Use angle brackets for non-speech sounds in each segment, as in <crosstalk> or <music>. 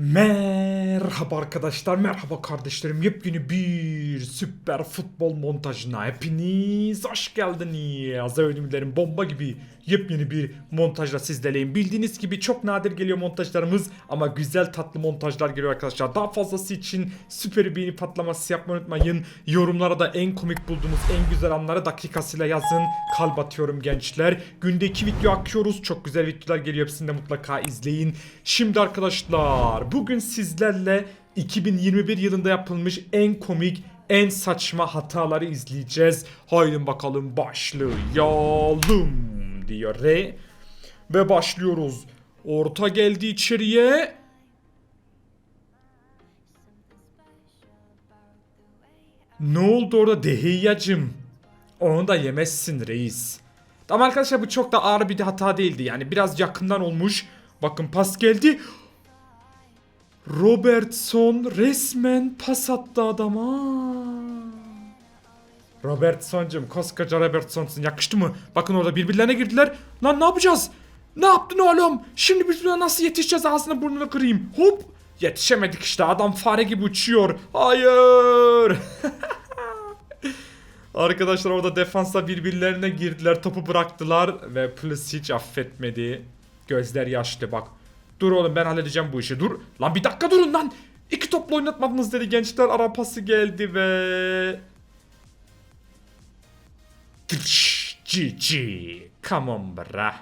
Man. Merhaba arkadaşlar, merhaba kardeşlerim. Yepyeni bir süper futbol montajına hepiniz hoş geldiniz. Övünümlerim bomba gibi yepyeni bir montajla sizlerleyim. Bildiğiniz gibi çok nadir geliyor montajlarımız ama güzel tatlı montajlar geliyor arkadaşlar. Daha fazlası için süper beğeni patlaması yapmayı unutmayın. Yorumlara da en komik bulduğunuz en güzel anları dakikasıyla yazın. Kalp atıyorum gençler. Günde iki video akıyoruz. Çok güzel videolar geliyor. Hepsini de mutlaka izleyin. Şimdi arkadaşlar bugün sizlerle 2021 yılında yapılmış en komik en saçma hataları izleyeceğiz. Haydi bakalım başlayalım diyor Re. Ve başlıyoruz. Orta geldi içeriye. Ne oldu orada Dehiyyacım? Onu da yemezsin reis. Ama arkadaşlar bu çok da ağır bir hata değildi. Yani biraz yakından olmuş. Bakın pas geldi. Robertson resmen pas attı adama. Robertson'cum koskoca Robertson'sun yakıştı mı? Bakın orada birbirlerine girdiler. Lan ne yapacağız? Ne yaptın oğlum? Şimdi biz buna nasıl yetişeceğiz ağzına burnunu kırayım. Hop! Yetişemedik işte adam fare gibi uçuyor. Hayır! <laughs> Arkadaşlar orada defansa birbirlerine girdiler. Topu bıraktılar ve Pulisic affetmedi. Gözler yaşlı bak. Dur oğlum ben halledeceğim bu işi. Dur. Lan bir dakika durun lan. İki topla oynatmadınız dedi gençler. Ara pası geldi ve... GG. Come on bra.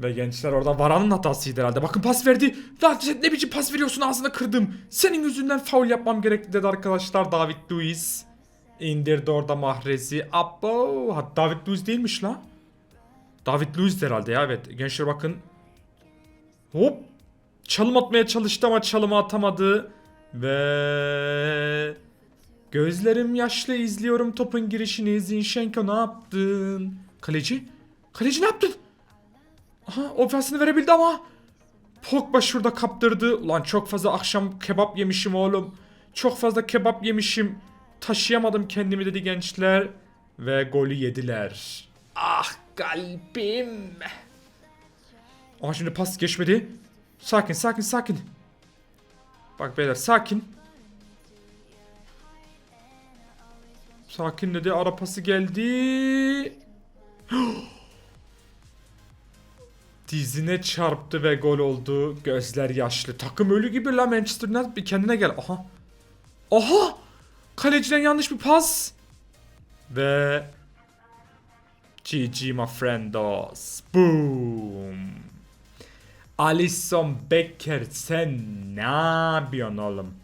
Ve gençler orada Varan'ın hatasıydı herhalde. Bakın pas verdi. Lan ne biçim pas veriyorsun ağzına kırdım. Senin yüzünden faul yapmam gerekti dedi arkadaşlar David Luiz. İndirdi orada Mahrez'i. Abo. David Luiz değilmiş la. David Luiz herhalde ya evet. Gençler bakın. Hop. Çalım atmaya çalıştı ama çalımı atamadı. Ve... Gözlerim yaşlı izliyorum topun girişini. Zinchenko ne yaptın? Kaleci? Kaleci ne yaptın? Aha ofensini verebildi ama. Pogba şurada kaptırdı. Ulan çok fazla akşam kebap yemişim oğlum. Çok fazla kebap yemişim. Taşıyamadım kendimi dedi gençler. Ve golü yediler. Ah kalbim. Aha şimdi pas geçmedi. Sakin sakin sakin. Bak beyler sakin. Sakin dedi. Ara pası geldi. <gasps> Dizine çarptı ve gol oldu. Gözler yaşlı. Takım ölü gibi la Manchester United bir kendine gel. Aha. Aha! Kaleciden yanlış bir pas. Ve GG my friendos. Boom. Alisson Becker sen ne yapıyorsun oğlum?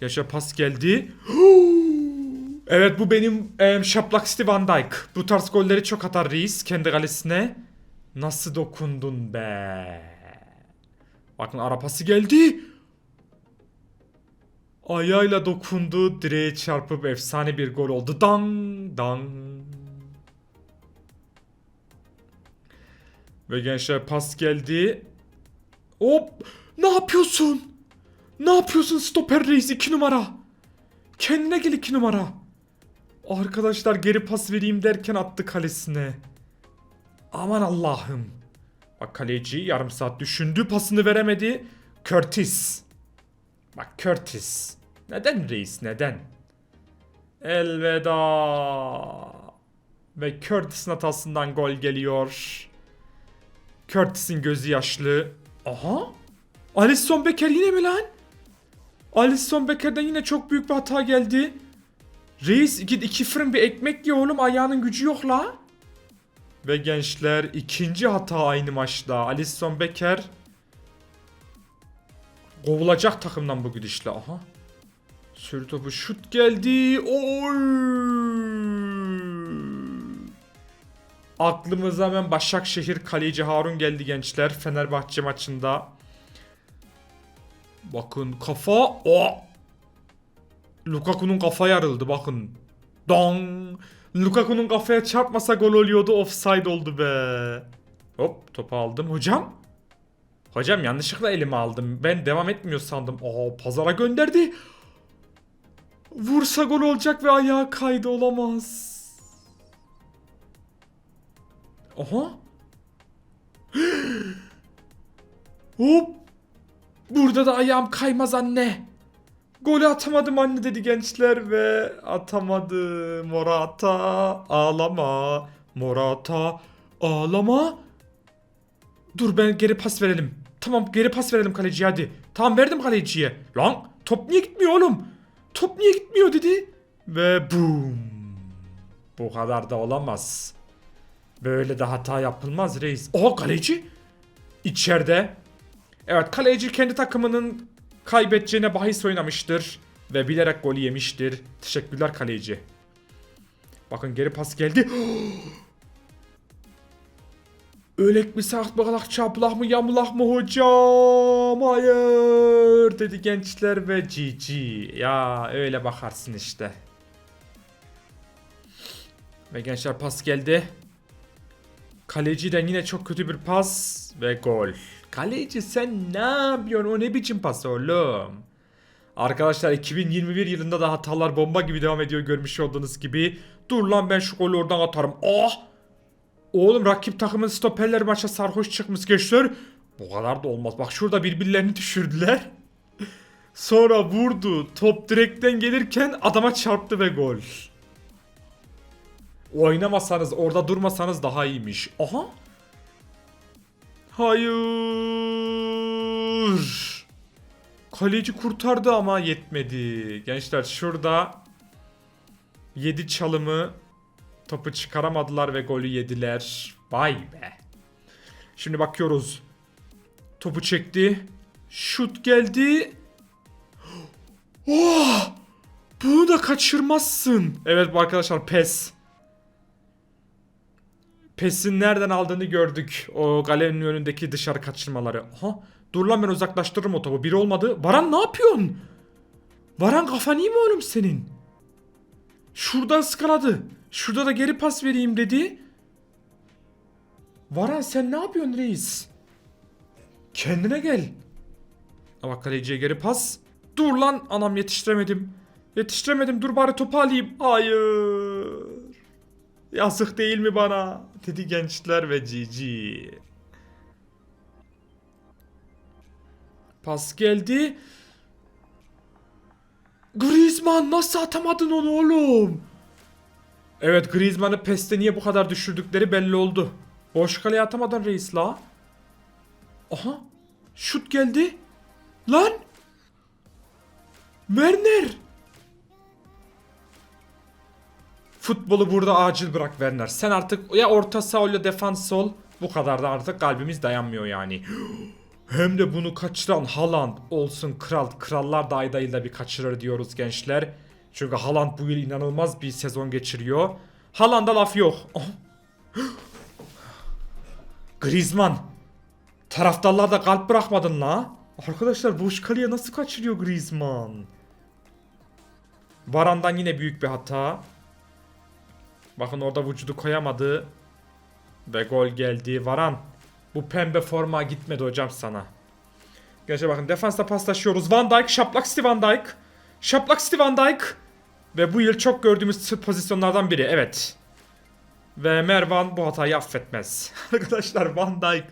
Yaşa pas geldi. <gasps> evet bu benim em, şaplak Steve Van Dijk. Bu tarz golleri çok atar reis kendi kalesine. Nasıl dokundun be? Bakın arapası geldi. Ayağıyla dokundu. Direğe çarpıp efsane bir gol oldu. Dan dan. Ve gençler pas geldi. Hop! Ne yapıyorsun? Ne yapıyorsun stoper reis 2 numara? Kendine gel 2 numara. Arkadaşlar geri pas vereyim derken attı kalesine. Aman Allah'ım. Bak kaleci yarım saat düşündü pasını veremedi. Curtis. Bak Curtis. Neden reis neden? Elveda. Ve Curtis'in hatasından gol geliyor. Curtis'in gözü yaşlı. Aha. Alisson Becker yine mi lan? Alisson Becker'den yine çok büyük bir hata geldi. Reis git iki fırın bir ekmek ye oğlum ayağının gücü yok la. Ve gençler ikinci hata aynı maçta. Alisson Becker kovulacak takımdan bu gidişle. Aha. Sürü topu şut geldi. Oy. Aklımıza hemen Başakşehir kaleci Harun geldi gençler Fenerbahçe maçında. Bakın kafa. O. Lukaku'nun kafa yarıldı bakın. Dong. Lukaku'nun kafaya çarpmasa gol oluyordu. Offside oldu be. Hop topu aldım. Hocam. Hocam yanlışlıkla elime aldım. Ben devam etmiyor sandım. Aa pazara gönderdi. Vursa gol olacak ve ayağa kaydı olamaz. Aha. <gasps> Hop. Burada da ayağım kaymaz anne. Golü atamadım anne dedi gençler ve atamadı. Morata ağlama. Morata ağlama. Dur ben geri pas verelim. Tamam geri pas verelim kaleciye hadi. Tamam verdim kaleciye. Lan top niye gitmiyor oğlum? Top niye gitmiyor dedi. Ve boom. Bu kadar da olamaz. Böyle de hata yapılmaz reis. Oha kaleci. İçeride. Evet kaleci kendi takımının kaybedeceğine bahis oynamıştır. Ve bilerek golü yemiştir. Teşekkürler kaleci. Bakın geri pas geldi. <gasps> Ölek mi sert bakalak çaplak mı yamulak mı hocam? Hayır dedi gençler ve GG. Ya öyle bakarsın işte. Ve gençler pas geldi. Kaleciden yine çok kötü bir pas ve gol. Kaleci sen ne yapıyorsun? O ne biçim pas oğlum? Arkadaşlar 2021 yılında da hatalar bomba gibi devam ediyor görmüş olduğunuz gibi. Dur lan ben şu golü oradan atarım. Ah! Oğlum rakip takımın stoperleri maça sarhoş çıkmış gençler. Bu kadar da olmaz. Bak şurada birbirlerini düşürdüler. <laughs> Sonra vurdu. Top direkten gelirken adama çarptı ve gol. Oynamasanız orada durmasanız daha iyiymiş. Aha. Hayır. Kaleci kurtardı ama yetmedi. Gençler şurada 7 çalımı topu çıkaramadılar ve golü yediler. Vay be. Şimdi bakıyoruz. Topu çekti. Şut geldi. <gasps> Oh! Bunu da kaçırmazsın. Evet arkadaşlar pes. Pes'in nereden aldığını gördük. O galenin önündeki dışarı kaçırmaları. Aha, dur lan ben uzaklaştırırım o topu. Biri olmadı. Varan ne yapıyorsun? Varan kafan iyi mi oğlum senin? Şuradan ıskaladı. Şurada da geri pas vereyim dedi. Varan sen ne yapıyorsun reis? Kendine gel. Ama kaleciye geri pas. Dur lan anam yetiştiremedim. Yetiştiremedim dur bari topu alayım. Hayır. Yazık değil mi bana? Dedi gençler ve GG. Pas geldi. Griezmann nasıl atamadın onu oğlum? Evet Griezmann'ı PES'te niye bu kadar düşürdükleri belli oldu. Boş kaleye atamadan reis la. Aha. Şut geldi. Lan. Werner. Futbolu burada acil bırak Werner. Sen artık ya orta saha ya defans ol. Bu kadar da artık kalbimiz dayanmıyor yani. <gasps> Hem de bunu kaçıran Haaland olsun kral. Krallar da ayda bir kaçırır diyoruz gençler. Çünkü Haaland bu yıl inanılmaz bir sezon geçiriyor. Haaland'a laf yok. <gasps> Griezmann. Taraftarlar da kalp bırakmadın la. Arkadaşlar boş kaleye nasıl kaçırıyor Griezmann? Varan'dan yine büyük bir hata. Bakın orada vücudu koyamadı. Ve gol geldi. Varan. Bu pembe forma gitmedi hocam sana. Gençler bakın defansta paslaşıyoruz. Van Dijk, şaplak Steve Van Dijk. Şaplak Steve Van Dijk. Ve bu yıl çok gördüğümüz pozisyonlardan biri. Evet. Ve Mervan bu hatayı affetmez. <laughs> Arkadaşlar Van Dijk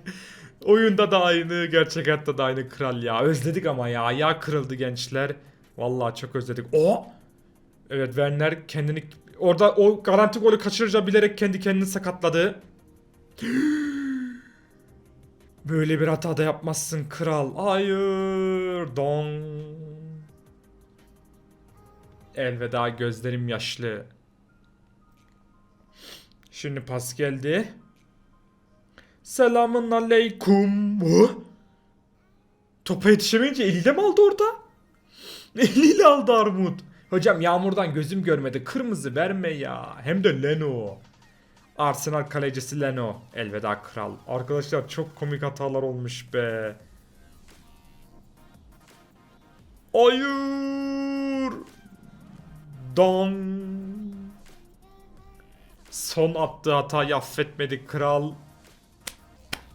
oyunda da aynı, gerçek hayatta da aynı kral ya. Özledik ama ya. Ayağı kırıldı gençler. Vallahi çok özledik. O! Evet Werner kendini orada o garanti golü kaçırınca bilerek kendi kendini sakatladı. Böyle bir hata da yapmazsın kral. Hayır. Don. Elveda gözlerim yaşlı. Şimdi pas geldi. Selamun aleyküm. Topa yetişemeyince eliyle mi aldı orada? <laughs> Eliyle aldı Armut. Hocam yağmurdan gözüm görmedi. Kırmızı verme ya. Hem de Leno. Arsenal kalecisi Leno. Elveda kral. Arkadaşlar çok komik hatalar olmuş be. Hayır. Don. Son attığı hatayı affetmedi kral.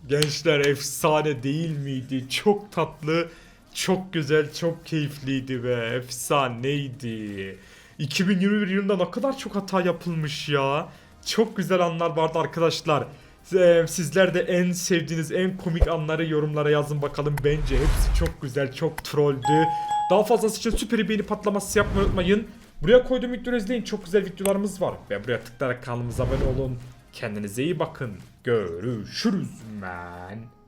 Gençler efsane değil miydi? Çok tatlı, çok güzel, çok keyifliydi ve efsaneydi. 2021 yılında ne kadar çok hata yapılmış ya. Çok güzel anlar vardı arkadaşlar. Ee, Sizler de en sevdiğiniz en komik anları yorumlara yazın bakalım. Bence hepsi çok güzel, çok trolldü. Daha fazlası için süper beğeni patlaması yapmayı unutmayın. Buraya koyduğum videoları izleyin. Çok güzel videolarımız var. Ve buraya tıklayarak kanalımıza abone olun. Kendinize iyi bakın. Görüşürüz man.